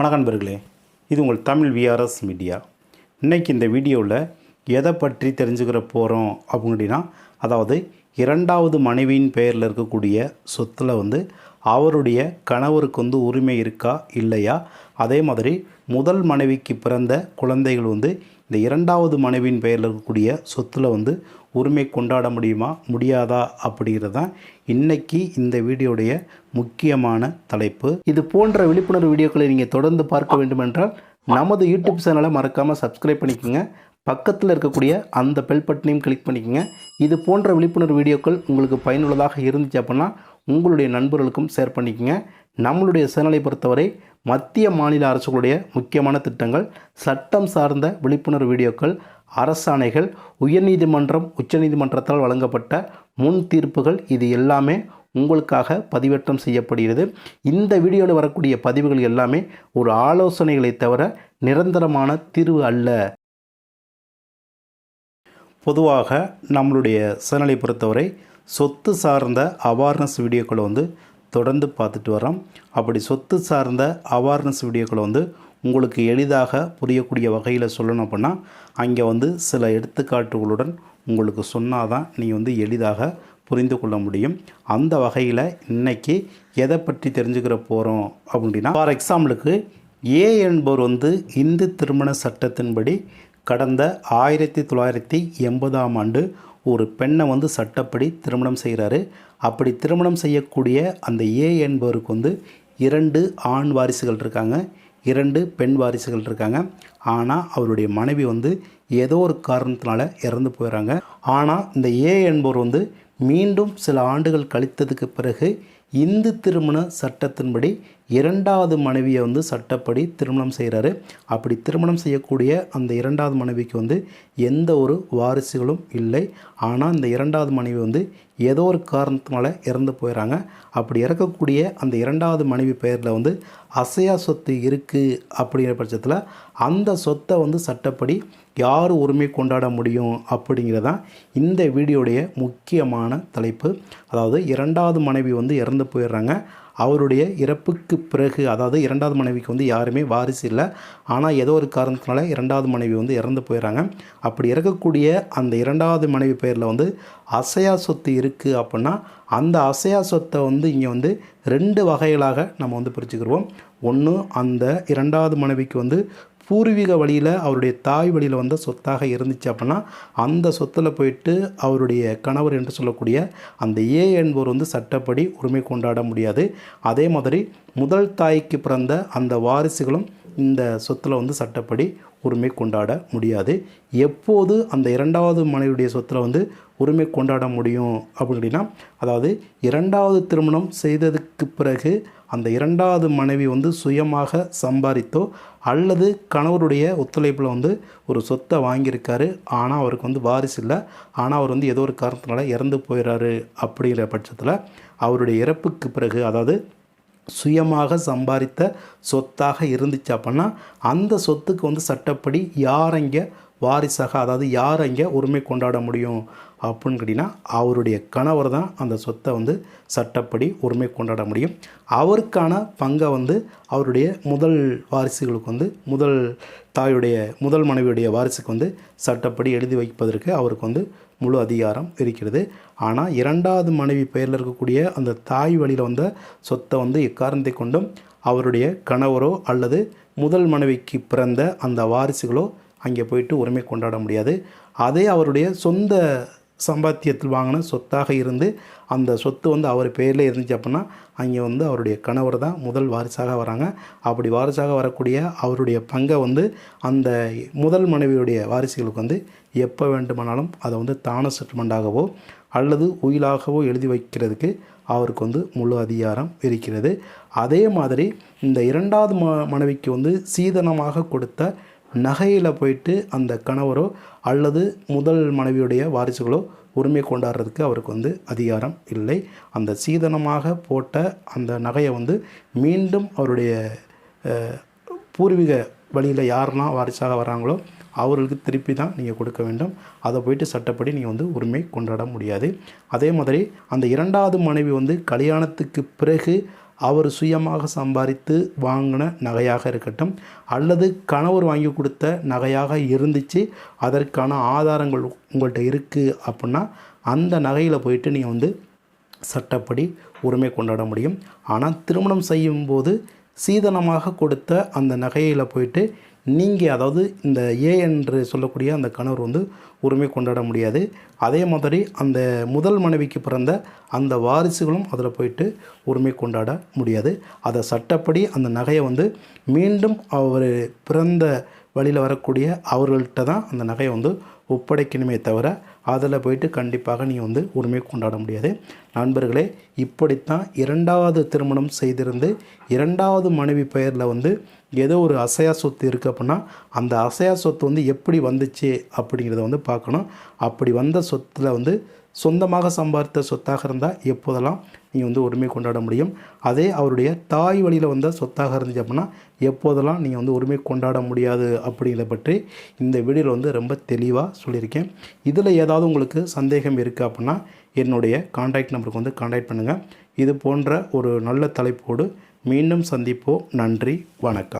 வணக்கம் நண்பர்களே இது உங்கள் தமிழ் விஆர்எஸ் மீடியா இன்னைக்கு இந்த வீடியோவில் எதை பற்றி தெரிஞ்சுக்கிற போகிறோம் அப்படின்னா அதாவது இரண்டாவது மனைவியின் பெயரில் இருக்கக்கூடிய சொத்தில் வந்து அவருடைய கணவருக்கு வந்து உரிமை இருக்கா இல்லையா? அதே மாதிரி முதல் மனைவிக்கு பிறந்த குழந்தைகள் வந்து இந்த இரண்டாவது மனைவியின் பெயரில் இருக்கக்கூடிய சொத்தில் வந்து உரிமை கொண்டாட முடியுமா முடியாதா அப்படிங்கிறது தான் இன்றைக்கி இந்த வீடியோடைய முக்கியமான தலைப்பு. இது போன்ற விழிப்புணர்வு வீடியோக்களை நீங்கள் தொடர்ந்து பார்க்க வேண்டுமென்றால் நமது யூடியூப் சேனலை மறக்காமல் சப்ஸ்கிரைப் பண்ணிக்கோங்க. பக்கத்தில் இருக்கக்கூடிய அந்த பெல் பட்டனையும் கிளிக் பண்ணிக்கோங்க. இது போன்ற விழிப்புணர்வு வீடியோக்கள் உங்களுக்கு பயனுள்ளதாக இருந்துச்சு அப்படின்னா உங்களுடைய நண்பர்களுக்கும் ஷேர் பண்ணிக்கோங்க. நம்மளுடைய சேனலை பொறுத்தவரை மத்திய மாநில அரசுகளுடைய முக்கியமான திட்டங்கள் சட்டம் சார்ந்த விழிப்புணர்வு வீடியோக்கள் அரசாணைகள் உயர்நீதிமன்றம் உச்சநீதிமன்றத்தால் வழங்கப்பட்ட முன் தீர்ப்புகள் இது எல்லாமே உங்களுக்காக பதிவேற்றம் செய்யப்படுகிறது. இந்த வீடியோவில் வரக்கூடிய பதிவுகள் எல்லாமே ஒரு ஆலோசனைகளை தவிர நிரந்தரமான தீர்வு அல்ல. பொதுவாக நம்மளுடைய சேனலை பொறுத்தவரை சொத்து சார்ந்த அவேர்னஸ் வீடியோக்களை வந்து தொடர்ந்து பார்த்துட்டு வரோம் அப்படி சொத்து சார்ந்த அவேர்னஸ் வீடியோக்களை வந்து உங்களுக்கு எளிதாக புரியக்கூடிய வகையில் சொல்லணும் அப்படின்னா அங்கே வந்து சில எடுத்துக்காட்டுகளுடன் உங்களுக்கு சொன்னால் தான் நீங்கள் வந்து எளிதாக புரிந்து கொள்ள முடியும். அந்த வகையில் இன்றைக்கி எதை பற்றி தெரிஞ்சுக்கிற போகிறோம் அப்படின்னா ஃபார் எக்ஸாம்பிளுக்கு ஏ என்பவர் வந்து இந்து திருமண சட்டத்தின்படி கடந்த ஆயிரத்தி தொள்ளாயிரத்தி எண்பதாம் ஆண்டு ஒரு பெண்ணை வந்து சட்டப்படி திருமணம் செய்கிறாரு. அப்படி திருமணம் செய்யக்கூடிய அந்த ஏ என்பவருக்கு வந்து இரண்டு ஆண் வாரிசுகள் இருக்காங்க. இரண்டு பெண் வாரிசுகள் இருக்காங்க. ஆனால் அவருடைய மனைவி வந்து ஏதோ ஒரு காரணத்தினால இறந்து போயிடறாங்க ஆனால் இந்த ஏ என்பவர் வந்து மீண்டும் சில ஆண்டுகள் கழித்ததுக்கு பிறகு இந்து திருமண சட்டத்தின்படி இரண்டாவது மனைவியை வந்து சட்டப்படி திருமணம் செய்கிறாரு. அப்படி திருமணம் செய்யக்கூடிய அந்த இரண்டாவது மனைவிக்கு வந்து எந்த ஒரு வாரிசுகளும் இல்லை. ஆனால் இந்த இரண்டாவது மனைவி வந்து ஏதோ ஒரு காரணத்தினால இறந்து போயிடறாங்க அப்படி இறக்கக்கூடிய அந்த இரண்டாவது மனைவி பெயரில் வந்து அசையா சொத்து இருக்குது அப்படிங்கிற பட்சத்தில் அந்த சொத்தை வந்து சட்டப்படி யார் உரிமை கொண்டாட முடியும் அப்படிங்கிறதான் இந்த வீடியோடைய முக்கியமான தலைப்பு. அதாவது இரண்டாவது மனைவி வந்து இறந்து போயிடுறாங்க. அவருடைய இறப்புக்கு பிறகு அதாவது இரண்டாவது மனைவிக்கு வந்து யாருமே வாரிசு இல்லை. ஆனால் ஏதோ ஒரு காரணத்தினால இரண்டாவது மனைவி வந்து இறந்து போயிடறாங்க. அப்படி இறக்கக்கூடிய அந்த இரண்டாவது மனைவி பெயரில் வந்து அசையா சொத்து இருக்குது அப்படின்னா அந்த அசையா சொத்தை வந்து இங்கே வந்து ரெண்டு வகைகளாக நம்ம வந்து பிரிச்சுக்கிடுவோம் ஒன்று அந்த இரண்டாவது மனைவிக்கு வந்து பூர்வீக வழியில் அவருடைய தாய் வழியில் வந்த சொத்தாக இருந்துச்சு அப்படின்னா அந்த சொத்தில் போயிட்டு அவருடைய கணவர் என்று சொல்லக்கூடிய அந்த ஏ என்பவர் வந்து சட்டப்படி உரிமை கொண்டாட முடியாது. அதே மாதிரி முதல் தாய்க்கு பிறந்த அந்த வாரிசுகளும் இந்த சொத்தில் வந்து சட்டப்படி உரிமை கொண்டாட முடியாது. எப்போது அந்த இரண்டாவது மனைவியுடைய சொத்தில் வந்து உரிமை கொண்டாட முடியும் அப்படின்னா அதாவது இரண்டாவது திருமணம் செய்ததுக்கு பிறகு அந்த இரண்டாவது மனைவி வந்து சுயமாக சம்பாதித்தோ அல்லது கணவருடைய ஒத்துழைப்பில் வந்து ஒரு சொத்தை வாங்கியிருக்காரு. ஆனால் அவருக்கு வந்து வாரிசு இல்லை. ஆனால் அவர் வந்து ஏதோ ஒரு காரணத்தினால இறந்து போயிடுறாரு அப்படிங்கிற பட்சத்தில் அவருடைய இறப்புக்கு பிறகு அதாவது சுயமாக சம்பாதித்த சொத்தாக இருந்துச்சு அப்படின்னா அந்த சொத்துக்கு வந்து சட்டப்படி யார் அங்கே வாரிசாக அதாவது யார் அங்கே உரிமை கொண்டாட முடியும் அப்படின்னு கேட்டிங்கன்னா அவருடைய கணவர் தான் அந்த சொத்தை வந்து சட்டப்படி உரிமை கொண்டாட முடியும். அவருக்கான பங்கை வந்து அவருடைய முதல் வாரிசுகளுக்கு வந்து முதல் தாயுடைய முதல் மனைவியுடைய வாரிசுக்கு வந்து சட்டப்படி எழுதி வைப்பதற்கு அவருக்கு வந்து முழு அதிகாரம் இருக்கிறது. ஆனால் இரண்டாவது மனைவி பெயரில் இருக்கக்கூடிய அந்த தாய் வழியில் வந்த சொத்தை வந்து எக்காரணத்தை கொண்டும் அவருடைய கணவரோ அல்லது முதல் மனைவிக்கு பிறந்த அந்த வாரிசுகளோ அங்கே போயிட்டு உரிமை கொண்டாட முடியாது. அதே அவருடைய சொந்த சம்பாத்தியத்தில் வாங்கின சொத்தாக இருந்து அந்த சொத்து வந்து அவர் பேரில் இருந்துச்சு அப்படின்னா அங்கே வந்து அவருடைய கணவர் தான் முதல் வாரிசாக வராங்க. அப்படி வாரிசாக வரக்கூடிய அவருடைய பங்கை வந்து அந்த முதல் மனைவியுடைய வாரிசுகளுக்கு வந்து எப்போ வேண்டுமானாலும் அதை வந்து தான செட்டில்மெண்ட்டாகவோ அல்லது உயிலாகவோ எழுதி வைக்கிறதுக்கு அவருக்கு வந்து முழு அதிகாரம் இருக்கிறது. அதே மாதிரி இந்த இரண்டாவது ம மனைவிக்கு வந்து சீதனமாக கொடுத்த நகையில் போயிட்டு அந்த கணவரோ அல்லது முதல் மனைவியுடைய வாரிசுகளோ உரிமை கொண்டாடுறதுக்கு அவருக்கு வந்து அதிகாரம் இல்லை. அந்த சீதனமாக போட்ட அந்த நகையை வந்து மீண்டும் அவருடைய பூர்வீக வழியில் யாரெல்லாம் வாரிசாக வராங்களோ அவர்களுக்கு திருப்பி தான் நீங்கள் கொடுக்க வேண்டும். அதை போயிட்டு சட்டப்படி நீங்கள் வந்து உரிமை கொண்டாட முடியாது. அதே மாதிரி அந்த இரண்டாவது மனைவி வந்து கல்யாணத்துக்கு பிறகு அவர் சுயமாக சம்பாதித்து வாங்கின நகையாக இருக்கட்டும் அல்லது கணவர் வாங்கி கொடுத்த நகையாக இருந்துச்சு அதற்கான ஆதாரங்கள் உங்கள்கிட்ட இருக்குது அப்படின்னா அந்த நகையில் போயிட்டு நீங்கள் வந்து சட்டப்படி உரிமை கொண்டாட முடியும். ஆனால் திருமணம் செய்யும்போது சீதனமாக கொடுத்த அந்த நகையில் போயிட்டு நீங்கள் அதாவது இந்த ஏ என்று சொல்லக்கூடிய அந்த கணவர் வந்து உரிமை கொண்டாட முடியாது. அதே மாதிரி அந்த முதல் மனைவிக்கு பிறந்த அந்த வாரிசுகளும் அதில் போயிட்டு உரிமை கொண்டாட முடியாது. அதை சட்டப்படி அந்த நகையை வந்து மீண்டும் அவர் பிறந்த வழியில் வரக்கூடிய அவர்கள்ட்ட தான் அந்த நகையை வந்து ஒப்படைக்கணுமே தவிர அதில் போயிட்டு கண்டிப்பாக நீங்கள் வந்து உரிமை கொண்டாட முடியாது. நண்பர்களே இப்படித்தான் இரண்டாவது திருமணம் செய்திருந்து இரண்டாவது மனைவி பெயரில் வந்து ஏதோ ஒரு அசையா சொத்து இருக்குது அப்படின்னா அந்த அசையா சொத்து வந்து எப்படி வந்துச்சு அப்படிங்கிறத வந்து பார்க்கணும். அப்படி வந்த சொத்தில் வந்து சொந்தமாக சம்பாதித்த சொத்தாக இருந்தால் எப்போதெல்லாம் நீங்கள் வந்து உரிமை கொண்டாட முடியும்? அதே அவருடைய தாய் வழியில் வந்த சொத்தாக இருந்துச்சு அப்படின்னா எப்போதெல்லாம் நீங்கள் வந்து உரிமை கொண்டாட முடியாது அப்படிங்கிறத பற்றி இந்த வீடியோவில் வந்து ரொம்ப தெளிவாக சொல்லியிருக்கேன். இதில் ஏதாவது உங்களுக்கு சந்தேகம் இருக்குது அப்படின்னா என்னுடைய காண்டாக்ட் நம்பருக்கு வந்து காண்டாக்ட் பண்ணுங்கள் இது போன்ற ஒரு நல்ல தலைப்போடு மீண்டும் சந்திப்போம். நன்றி. வணக்கம்.